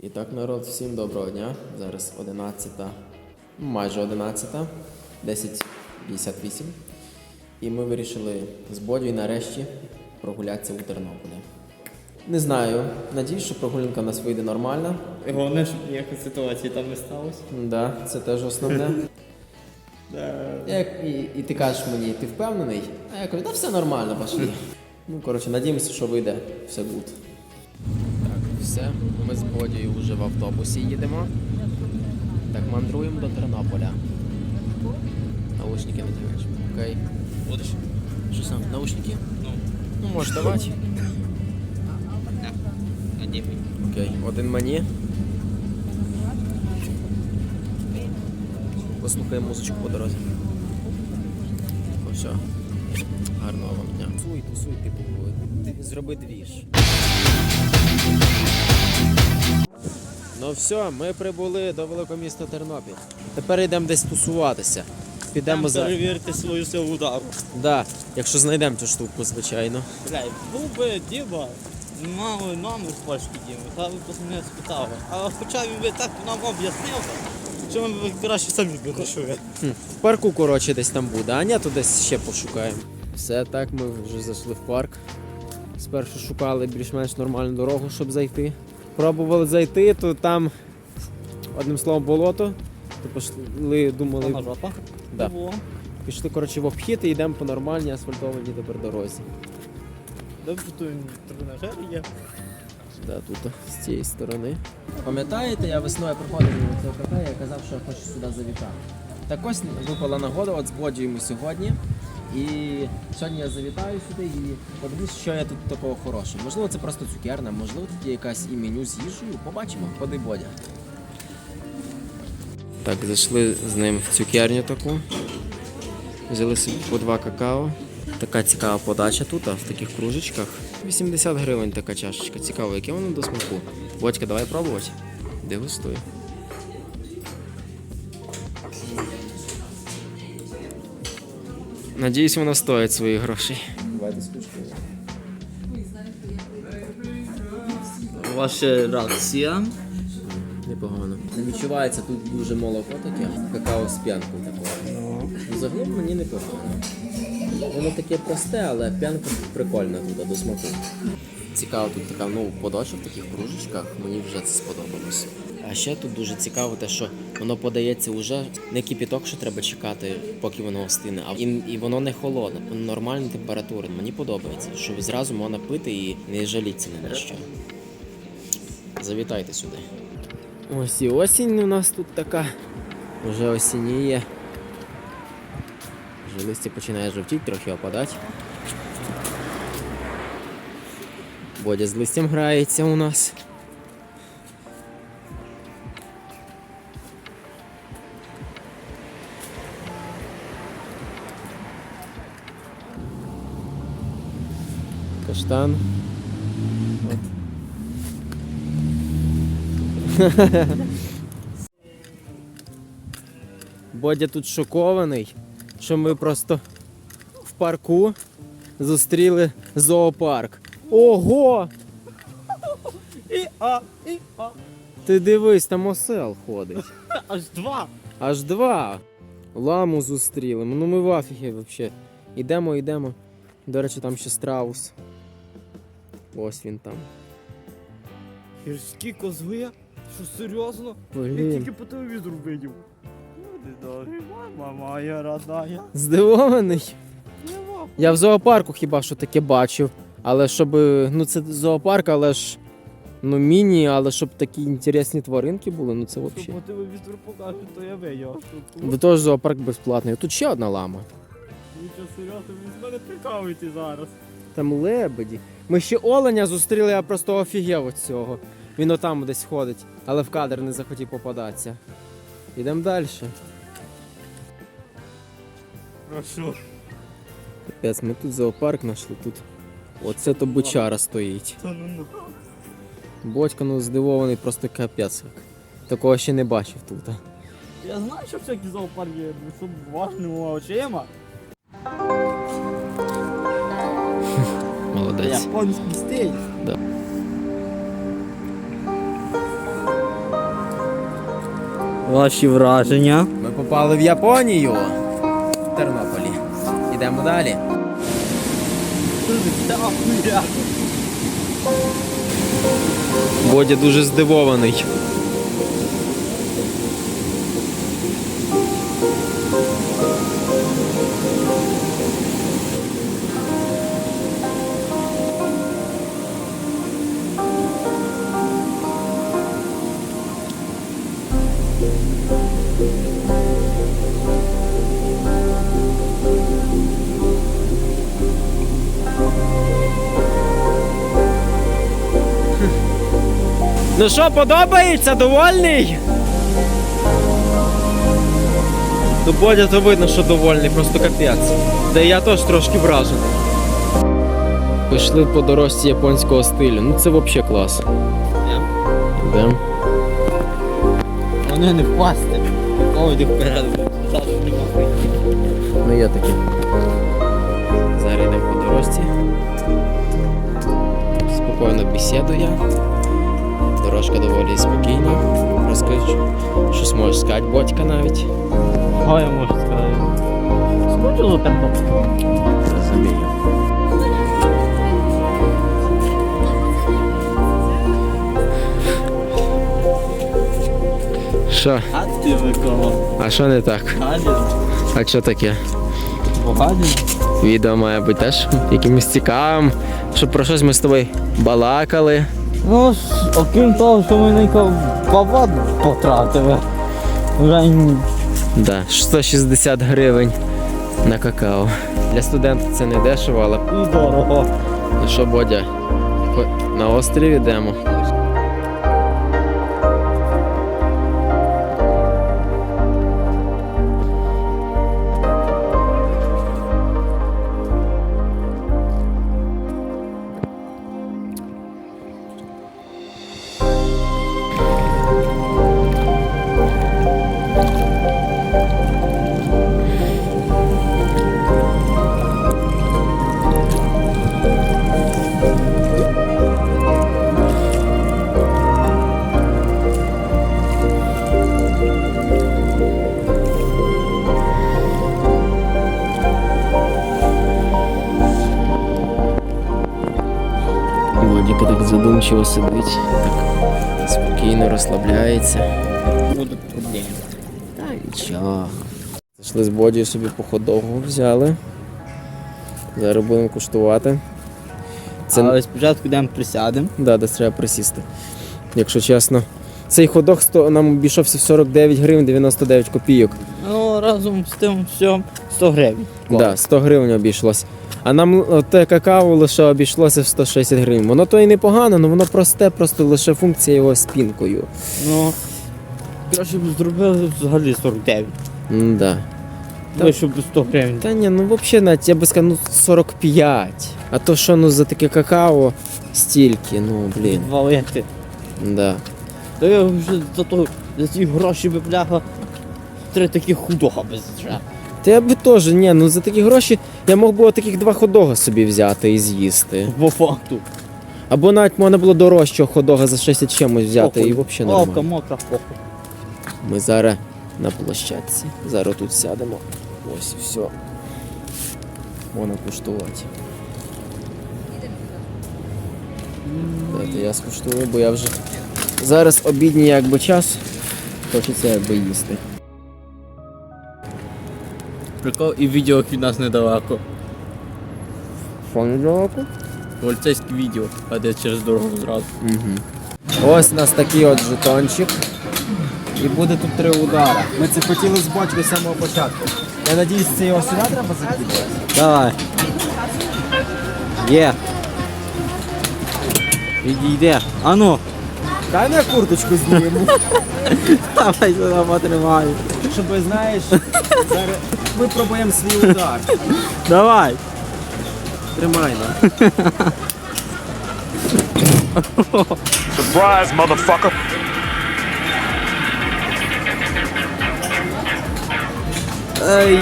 І так, народ, всім доброго дня. Зараз 11, майже 11, 10.58. І ми вирішили з Бодю нарешті прогулятися у Тернополі. Не знаю, надіюсь, що прогулянка в нас вийде нормальна. Головне, щоб ніякої ситуації там не сталося. Да, це теж основне. Як, і, і ти кажеш мені, ти впевнений? А я кажу, та все нормально, пошли. Ну, коротше, надіємося, що вийде все гуд. Все. Ми з Бодією вже в автобусі їдемо. Так, мандруємо до Тернополя. Наушники надіваєш. Окей. Будеш? Що сам? Наушники? Ну. Ну, можеш давати. Окей, один мені. Послухаємо музичку по дорозі. О, все. Гарного вам дня. Тусуй, тусуй, типу, зроби двіж. Ну все, ми прибули до великого міста Тернопіль. Тепер йдемо десь тусуватися. Підемо за. перевірити свою силу удару. Да, якщо знайдемо цю штуку, звичайно. Блядь, був би Діба, мали номер з польський Діми, та ви просто мене спитали. А хоча він би так нам об'яснив, що ми б краще самі би рішили. Хм, В парку, коротше, десь там буде, а ні, то десь ще пошукаємо. Все так, ми вже зайшли в парк. Спершу шукали більш-менш нормальну дорогу, щоб зайти. Пробували зайти, то там одним словом болото. То пішли, думали, жопа. Да. Пішли коротше, в обхід і йдемо по нормальній асфальтованій тепер дорозі. Добре, тут тренажер є. Да, тут з цієї сторони. Пам'ятаєте, я весною приходив на це кафе, я казав, що я хочу сюди завітати. Так ось випала нагода, от з сьогодні. І сьогодні я завітаю сюди і подивлюсь, що я тут такого хорошого. Можливо, це просто цукерна, можливо, тут є якась і меню з їжею. Побачимо, ходи Бодя. Так, зайшли з ним в цукерню таку. Взяли собі по два какао. Така цікава подача тут, в таких кружечках. 80 гривень така чашечка. Цікаво, яке воно до смаку. Бодька, давай пробувати. Дегустуй. Надіюсь, воно стоїть своїх грошей. Давайте скучкою. Ваша реакція. Непогано. Не відчувається тут дуже молоко таке, какао з п'янкою такою. Ну, загалом мені непогано. Воно таке просте, але п'янка прикольна тут до смаку. Цікаво, тут така ну, подача в таких кружечках, мені вже це сподобалося. А ще тут дуже цікаво те, що воно подається вже не кипіток, що треба чекати, поки воно остине, а і, і воно не холодне, воно нормальної температури. Мені подобається, що зразу можна пити і не жаліться ні на що. Завітайте сюди. Ось і осінь у нас тут така. Вже осініє. Вже листя починає жовтіти, трохи опадати. Бодя з листям грається у нас. Каштан. Бодя тут шокований, що ми просто в парку зустріли зоопарк. Ого! І а, і а. Ти дивись, там осел ходить. Аж два. Аж два. Ламу зустріли. Ну ми в афігі взагалі. Ідемо, йдемо. До речі, там ще страус. Ось він там. Гірські козли? Що серйозно? Я Блін. тільки по телевізору видів. Мама моя родная. Здивований. Нема. Я в зоопарку хіба що таке бачив. Але щоб. Ну це зоопарк, але ж. Ну, міні, але щоб такі інтересні тваринки були, ну це Що взагалі. по телевізору покажуть, то я видів. До того ж зоопарк безплатний. Тут ще одна лама. Нічого серйозно, ви з мене прикалуєте зараз. Там лебеді. Ми ще оленя зустріли, я просто офігів від цього. Він отам десь ходить, але в кадр не захотів попадатися. Ідемо далі. Прошу. Капець, ми тут зоопарк знайшли тут. Оце то бичара стоїть. Ну. Бодька ну здивований, просто капець. Такого ще не бачив тут. Я знаю, що всякі зоопарки є, щоб важними очима. молодець. Японський стиль. Да. Ваші враження. Ми попали в Японію в Тернополі. Ідемо далі. Бодя дуже здивований. Ну що, подобається? Довольний? Ну, Бодя, то видно, що довольний, просто капець. Та я теж трошки вражений. Пішли по дорожці японського стилю. Ну це взагалі клас. Йдемо. Вони не впасти. Ой, йди вперед. Ну є таке. Зараз йдемо по дорожці. Спокійно бесідує. Дорожка доволі спокійна. Розкажу, щось можеш сказати, батька навіть. Ой, я можу сказати. Скучило темпо. Розумію. Що? А ти виконав. А що не так? Гадін. А що таке? Погадін. Відео має бути теж якимось цікавим, щоб про щось ми з тобою балакали. Ну, окрім того, що ми баба потратили. Вже Да, 160 гривень на какао. Для студента це не дешево, але і дорого. ну що, Бодя, на острів йдемо. Так задумчиво сидить, так спокійно розслабляється. Будуть проблеми. Та нічого. Зайшли з Бодію собі по ходогу взяли. Зараз будемо куштувати. Це Але спочатку йдемо присядемо. да, десь треба присісти. Якщо чесно. Цей ходок сто- нам обійшовся в 49 гривень 99 копійок. Ну, разом з тим всім 100 гривень. Да, 100 гривень обійшлось. А нам е, те какао лише обійшлося в 160 гривень. Воно то і непогано, але воно просте, просто лише функція його спінкою. Ну, краще б зробили взагалі 49. М-да. Та щоб 100 гривень. Та ні, ну взагалі навіть я би сказав, ну 45. А то що ну за таке какао стільки, ну блін. Відвалити. Да. Та я вже за, то, за ці гроші би бляха три такі худога без вже. Та я би теж, ні, ну за такі гроші я мог би таких два ходога собі взяти і з'їсти. По факту. Або навіть можна було дорожчого ходога за 60 чимось взяти і взагалі Лавка нормально. мокра, похуй. Ми зараз на площадці. Зараз тут сядемо. Ось і все. Можна куштувати. Дайте я скуштую, бо я вже зараз обідній якби час. Хочеться якби їсти. Прикол і відео від нас недалеко. Фон жалоку? Поліцейське відео, а де через дорогу зразу. Угу. Ось у нас такий от жетончик. І буде тут три удара. Ми це хотіли з бочки з самого початку. Я надіюсь, це його сюди треба закидати. Давай. Є. Відійде. Ану, Дай на курточку знімемо. давай сюди потримаю. Щоб знаєш, зараз випробуємо свій удар. Давай. Тримай на. Surprise, motherfucker. Ай,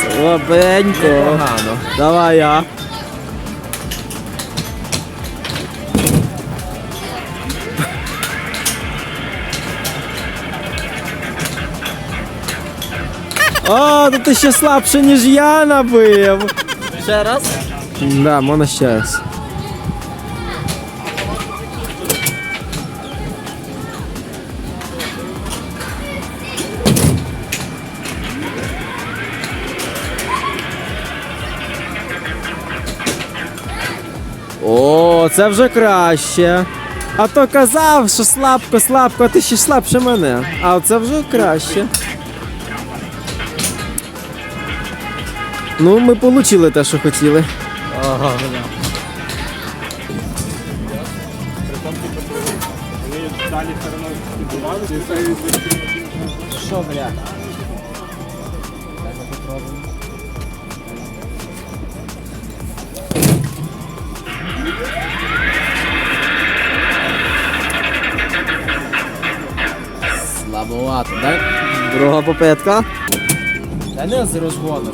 слабенько. Погано. Давай я. О, ну ти ще слабше, ніж я набив. Ще раз? Да, можна ще раз. О, це вже краще. А то казав, що слабко, слабко, а ти ще слабше мене. А це вже краще. Ну, ми отримали те, що хотіли. Ага, бля. Що, бля? Слабовато, дай? Друга попитка. Та не з розгону.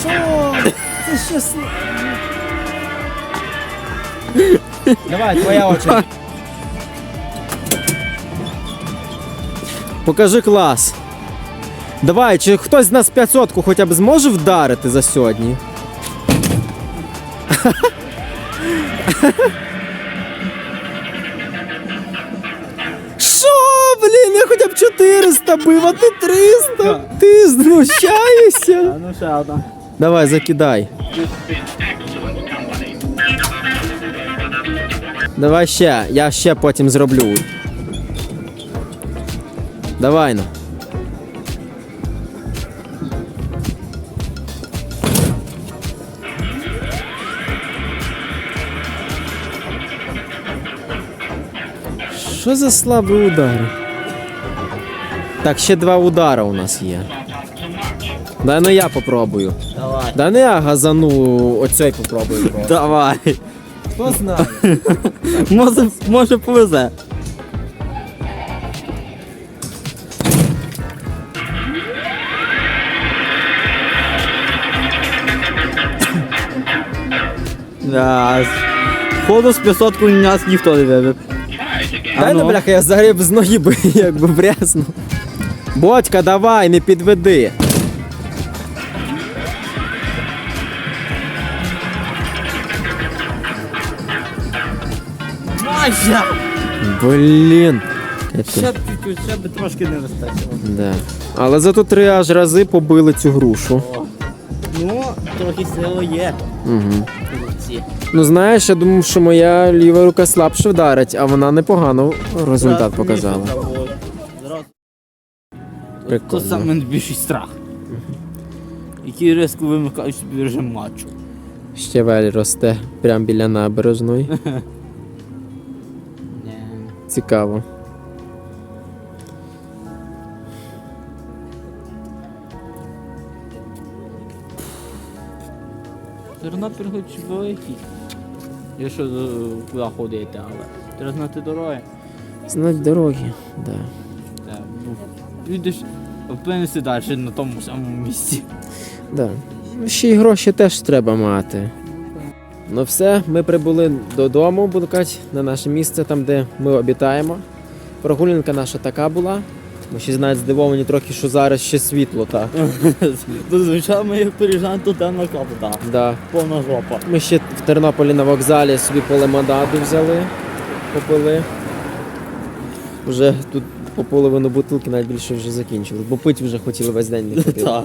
Що? Це ще. Давай, твоя очередь. Покажи клас. Давай, чи хтось з нас 500 хоча б зможе вдарити за сьогодні? Що, блін, я хоча б 400 бив, а ти 300? Ти знущаєшся? Ну ще одна. Давай, закидай. Давай ще, я ще потім зроблю. Давай ну. Що за слабий удар? Так, ще два удара у нас є. Дай ну я попробую. Давай. Да не я газану оцей попробую. просто. Давай. Хто знає? Може, може повезе. Да. Ходу з 500 нас ніхто не вибив. Дай ну. бляха, я загреб з ноги би якби брязнув. Бодька, давай, не підведи. Майся! Блін. Ще ще б трошки не вистачило. Да. Але зато три аж рази побили цю грушу. Ну, трохи сили є. Угу. Ну знаєш, я думав, що моя ліва рука слабше вдарить, а вона непогано результат показала. Прикольно. саме найбільший страх. Який різко вимикають собі режим матчу. Щавель росте прямо біля набережної. Цікаво. Тернопіль хоч великий. Якщо е, куди ходити, але треба знати дороги. Знать дороги, да. Так, бо Підеш, опинишся далі на тому самому місці. Да. Ну, Ще й гроші теж треба мати. Ну все, ми прибули додому, буду казати, на наше місце, там, де ми обітаємо. Прогулянка наша така була. Ми ще навіть здивовані трохи, що зараз ще світло, так. Тут, звичайно, ми як переїжджаємо, то темна капота. Да. Повна жопа. Ми ще в Тернополі на вокзалі собі по лимонаду взяли, попили. Вже тут по половину бутилки навіть більше вже закінчили, бо пить вже хотіли весь день не ходити. Так.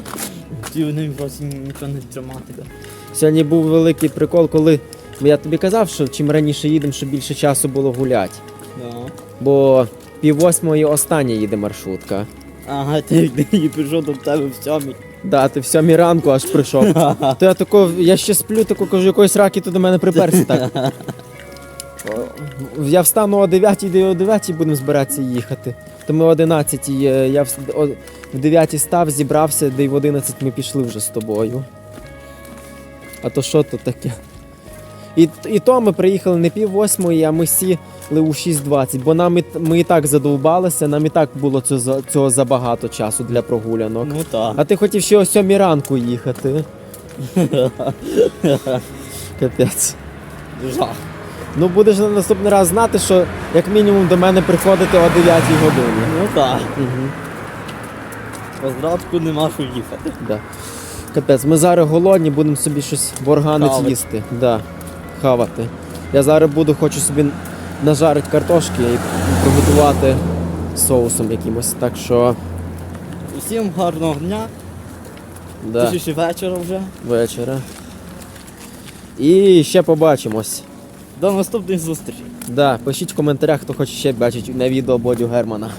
Ті вони просто нічого не тримати. Сьогодні був великий прикол, коли я тобі казав, що чим раніше їдемо, щоб більше часу було гуляти. Да. Бо пів восьмої остання їде маршрутка. Ага, ти її пішов до тебе в сьомій. Да, ти в сьомій ранку аж прийшов. То я тако, я ще сплю, тако кажу, якоїсь раки ти до мене приперся так. Я встану о 9 де о 9 будемо збиратися їхати. То ми о 11, е, я в, о, в 9 став, зібрався, де й в 11 ми пішли вже з тобою. А то що то таке? І, і то ми приїхали не пів восьмої, а ми сіли у 6.20, бо нам і, ми і так задовбалися, нам і так було цього, цього забагато часу для прогулянок. Ну так. А ти хотів ще о 7 ранку їхати. Капець. Жах. Ну будеш на наступний раз знати, що як мінімум до мене приходити о 9 годині. Ну так. Угу. Зранку нема що їхати. Да. Капець, ми зараз голодні, будемо собі щось в органець Хавать. їсти. Да. Хавати. Я зараз буду, хочу собі нажарити картошки і приготувати соусом якимось. Так що, Усім гарного дня, да, да. ще вечора вже. вечора. І ще побачимось. До наступних зустрічей. Да, пишіть в коментарях, хто хоче ще бачити на відео Бодю Германа.